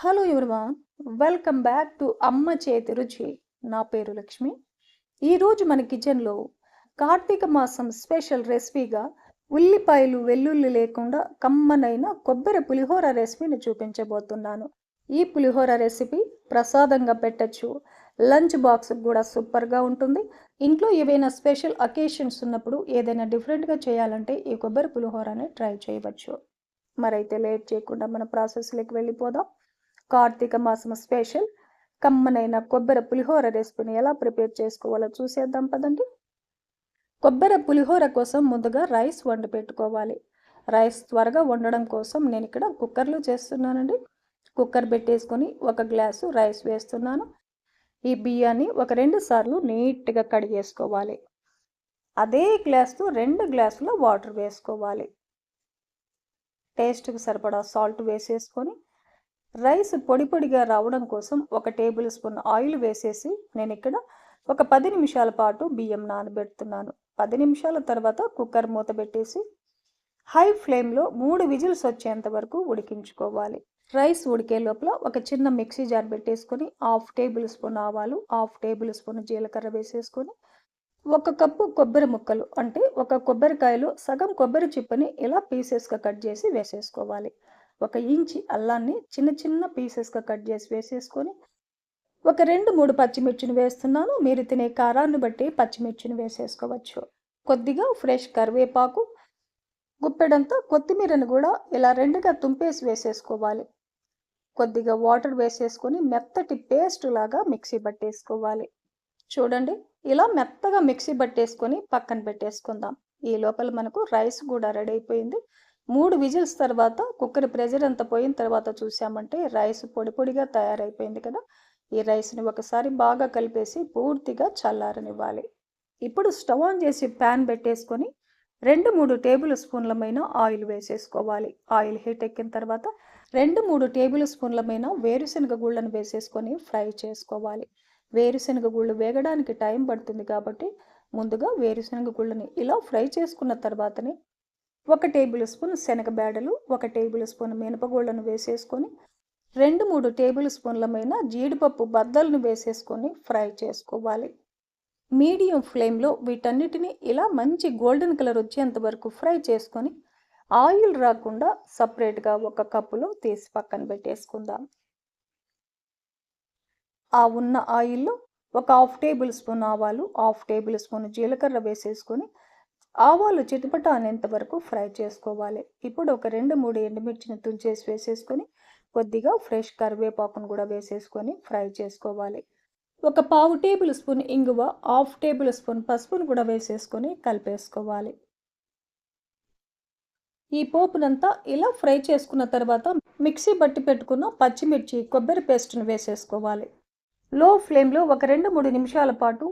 Hello everyone welcome back to అమ్మ చేతి రుచి నా పేరు లక్ష్మి. ఈరోజు మన కిచెన్లో కార్తీక మాసం స్పెషల్ రెసిపీగా ఉల్లిపాయలు వెల్లుల్లి లేకుండా కమ్మనైన కొబ్బరి పులిహోర రెసిపీని చూపించబోతున్నాను. ఈ పులిహోర రెసిపీ ప్రసాదంగా పెట్టచ్చు. లంచ్ బాక్స్ కూడా సూపర్గా ఉంటుంది. ఇంట్లో ఏవైనా స్పెషల్ అకేషన్స్ ఉన్నప్పుడు ఏదైనా డిఫరెంట్గా చేయాలంటే ఈ కొబ్బరి పులిహోరని ట్రై చేయవచ్చు. మరైతే లేట్ చేయకుండా మన ప్రాసెస్లోకి వెళ్ళిపోదాం. కార్తీక మాసం స్పెషల్. కమ్మనైన కొబ్బరి పులిహోర రెసిపీని ఎలా ప్రిపేర్ చేసుకోవాలో చూసేద్దాం పదండి. కొబ్బరి పులిహోర కోసం ముందుగా రైస్ వండి పెట్టుకోవాలి. రైస్ త్వరగా వండడం కోసం నేను ఇక్కడ కుక్కర్లో చేస్తున్నానండి. కుక్కర్ పెట్టేసుకొని ఒక గ్లాసు రైస్ వేస్తున్నాను. ఈ బియ్యాన్ని ఒక రెండు సార్లు నీట్గా కడిగేసుకోవాలి అదే గ్లాస్తో రెండు గ్లాసుల వాటర్ వేసుకోవాలి. టేస్ట్కి సరిపడా సాల్ట్ వేసేసుకొని రైస్ పొడి పొడిగా రావడం కోసం ఒక టేబుల్ స్పూన్ ఆయిల్ వేసేసి నేను ఇక్కడ ఒక పది నిమిషాల పాటు బియ్యం నానబెడుతున్నాను. పది నిమిషాల తర్వాత కుక్కర్ మూత పెట్టేసి హై ఫ్లేమ్లో మూడు విజిల్స్ వచ్చేంత వరకు ఉడికించుకోవాలి. రైస్ ఉడికే లోపల ఒక చిన్న మిక్సీ జార్ పెట్టేసుకొని హాఫ్ టేబుల్ స్పూన్ ఆవాలు హాఫ్ టేబుల్ స్పూన్ జీలకర్ర వేసేసుకొని ఒక కప్పు కొబ్బరి ముక్కలు అంటే ఒక కొబ్బరికాయలో సగం కొబ్బరి చిప్పని ఇలా పీసెస్గా కట్ చేసి వేసేసుకోవాలి. ఒక ఇంచి అల్లాన్ని చిన్న చిన్న పీసెస్గా కట్ చేసి వేసేసుకొని ఒక రెండు మూడు పచ్చిమిర్చిని వేస్తున్నాను. మీరు తినే కారాన్ని బట్టి పచ్చిమిర్చిని వేసేసుకోవచ్చు. కొద్దిగా ఫ్రెష్ కరివేపాకు గుప్పెడంతా కొత్తిమీరని కూడా ఇలా రెండుగా తుంపేసి వేసేసుకోవాలి. కొద్దిగా వాటర్ వేసేసుకొని మెత్తటి పేస్ట్ లాగా మిక్సీ పట్టేసుకోవాలి. చూడండి ఇలా మెత్తగా మిక్సీ పట్టేసుకొని పక్కన పెట్టేసుకుందాం. ఈ లోపల మనకు రైస్ కూడా రెడీ అయిపోయింది. మూడు విజిల్స్ తర్వాత కుక్కర్ ప్రెజర్ అంతా పోయిన తర్వాత చూసామంటే రైస్ పొడి పొడిగా తయారైపోయింది కదా. ఈ రైస్ని ఒకసారి బాగా కలిపేసి పూర్తిగా చల్లారనివ్వాలి. ఇప్పుడు స్టవ్ ఆన్ చేసి ప్యాన్ పెట్టేసుకొని రెండు మూడు టేబుల్ స్పూన్లమైన ఆయిల్ వేసేసుకోవాలి. ఆయిల్ హీట్ ఎక్కిన తర్వాత రెండు మూడు టేబుల్ స్పూన్లమైన వేరుశనగ గుళ్ళను వేసేసుకొని ఫ్రై చేసుకోవాలి. వేరుశనగ గుళ్ళు వేగడానికి టైం పడుతుంది కాబట్టి ముందుగా వేరుశనగ గుళ్ళని ఇలా ఫ్రై చేసుకున్న తర్వాతనే ఒక టేబుల్ స్పూన్ శనగబేడలు ఒక టేబుల్ స్పూన్ మినపగోళ్ళను వేసేసుకొని రెండు మూడు టేబుల్ స్పూన్లమైన జీడిపప్పు బద్దలను వేసేసుకొని ఫ్రై చేసుకోవాలి. మీడియం ఫ్లేమ్లో వీటన్నిటిని ఇలా మంచి గోల్డెన్ కలర్ వచ్చేంత వరకు ఫ్రై చేసుకొని ఆయిల్ రాకుండా సపరేట్గా ఒక కప్పులో తీసి పక్కన పెట్టేసుకుందాం. ఆ ఉన్న ఆయిల్లో ఒక హాఫ్ టేబుల్ స్పూన్ ఆవాలు హాఫ్ టేబుల్ స్పూన్ జీలకర్ర వేసేసుకొని ఆవాలు చిటపట అనేంత వరకు ఫ్రై చేసుకోవాలి. ఇప్పుడు ఒక రెండు మూడు ఎండుమిర్చిని తుంచేసి వేసేసుకొని కొద్దిగా ఫ్రెష్ కరివేపాకును కూడా వేసేసుకొని ఫ్రై చేసుకోవాలి. ఒక పావు టేబుల్ స్పూన్ ఇంగువ హాఫ్ టేబుల్ స్పూన్ పసుపును కూడా వేసేసుకొని కలిపేసుకోవాలి. ఈ పోపునంతా ఇలా ఫ్రై చేసుకున్న తర్వాత మిక్సీ బట్టి పెట్టుకున్న పచ్చిమిర్చి కొబ్బరి పేస్ట్ను వేసేసుకోవాలి. లో ఫ్లేమ్లో ఒక రెండు మూడు నిమిషాల పాటు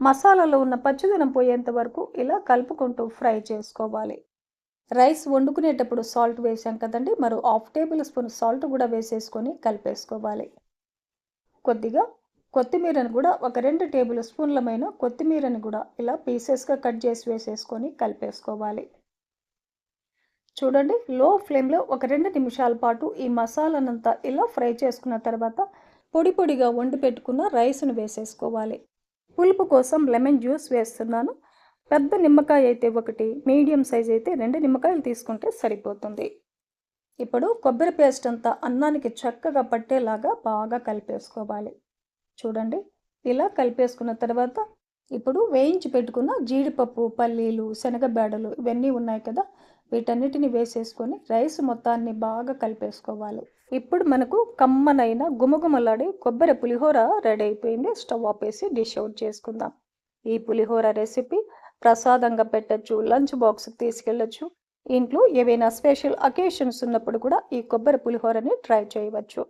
మసాలాలో ఉన్న పచ్చిదనం పోయేంత వరకు ఇలా కలుపుకుంటూ ఫ్రై చేసుకోవాలి. రైస్ వండుకునేటప్పుడు సాల్ట్ వేసాం కదండి మరో హాఫ్ టేబుల్ స్పూన్ సాల్ట్ కూడా వేసేసుకొని కలిపేసుకోవాలి. కొద్దిగా కొత్తిమీరను కూడా ఒక రెండు టేబుల్ స్పూన్లమైన కొత్తిమీరని కూడా ఇలా పీసెస్గా కట్ చేసి వేసేసుకొని కలిపేసుకోవాలి. చూడండి లో ఫ్లేమ్లో ఒక రెండు నిమిషాల పాటు ఈ మసాలానంతా ఇలా ఫ్రై చేసుకున్న తర్వాత పొడి పొడిగా వండి పెట్టుకున్న రైస్ను వేసేసుకోవాలి. పులుపు కోసం లెమన్ జ్యూస్ వేస్తున్నాను. పెద్ద నిమ్మకాయ అయితే ఒకటి మీడియం సైజ్ అయితే రెండు నిమ్మకాయలు తీసుకుంటే సరిపోతుంది. ఇప్పుడు కొబ్బరి పేస్ట్ అంతా అన్నానికి చక్కగా పట్టేలాగా బాగా కలిపేసుకోవాలి. చూడండి ఇలా కలిపేసుకున్న తర్వాత ఇప్పుడు వేయించి పెట్టుకున్న జీడిపప్పు పల్లీలు శనగబేడలు ఇవన్నీ ఉన్నాయి కదా వీటన్నిటిని వేసేసుకొని రైస్ మొత్తాన్ని బాగా కలిపేసుకోవాలి. ఇప్పుడు మనకు కమ్మనైన గుమగుమలాడే కొబ్బరి పులిహోర రెడీ అయిపోయింది. స్టవ్ ఆపేసి డిష్ అవుట్ చేసుకుందాం. ఈ పులిహోర రెసిపీ ప్రసాదంగా పెట్టచ్చు లంచ్ బాక్స్కి తీసుకెళ్ళచ్చు. ఇంట్లో ఏవైనా స్పెషల్ అకేషన్స్ ఉన్నప్పుడు కూడా ఈ కొబ్బరి పులిహోరని ట్రై చేయవచ్చు.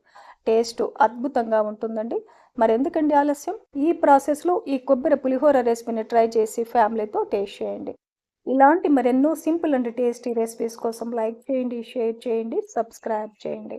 టేస్ట్ అద్భుతంగా ఉంటుందండి. మరి ఎందుకండి ఆలస్యం? ఈ ప్రాసెస్లో ఈ కొబ్బరి పులిహోర రెసిపీని ట్రై చేసి ఫ్యామిలీతో టేస్ట్ చేయండి. ఇలాంటి మరెన్నో సింపుల్ అండ్ టేస్టీ రెసిపీస్ కోసం లైక్ చేయండి షేర్ చేయండి సబ్స్క్రైబ్ చేయండి.